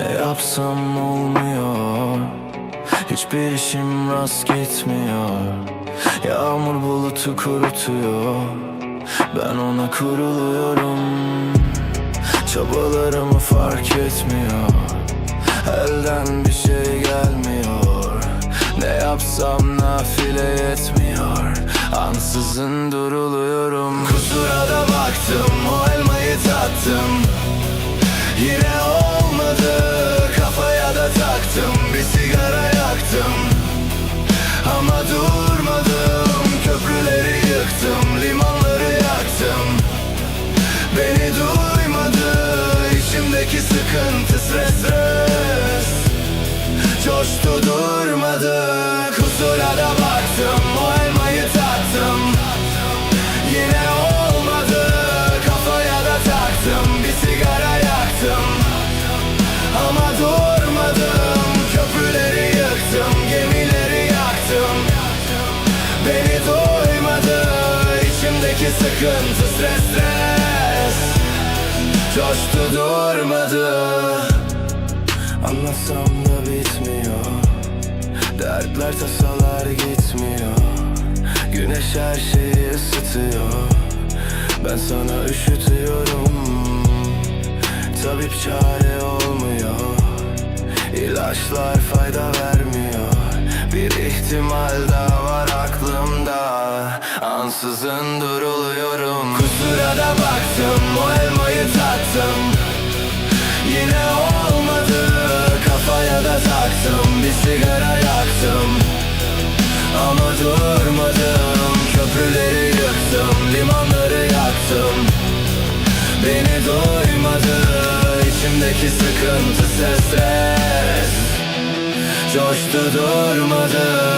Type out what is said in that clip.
yapsam olmuyor. Hiçbir işim rast gitmiyor. Yağmur bulutu kurutuyor. Ben ona kuruluyorum. Çabalarımı fark etmiyor. Elden bir şey gelmiyor. Ne yapsam nafile yetmiyor. Ansızın duruluyorum. Kusura da baktım o elmayı tattım. Yine olmadı da baktım O elmayı tattım Yine olmadı Kafaya da taktım. Bir sigara yaktım Ama durmadım. Köprüleri yıktım Gemileri yaktım. Beni duymadı içimdeki sıkıntı stres stres. Coştu durmadı. Anlasam da bitmiyor Dertler tasalar gitmiyor. Güneş her şeyi ısıtıyor. Ben sana üşütüyorum. Tabip çare olmuyor. İlaçlar fayda vermiyor. Bir ihtimal daha var aklımda. Ansızın duruluyorum. Kusura da baktım o elmayı tattım Yine olmadı kafaya da taktım. Bir sigara yaktım durmadım. Köprüleri yıktım Limanları yaktım. Beni duymadı içimdeki sıkıntı stres. Coştu durmadı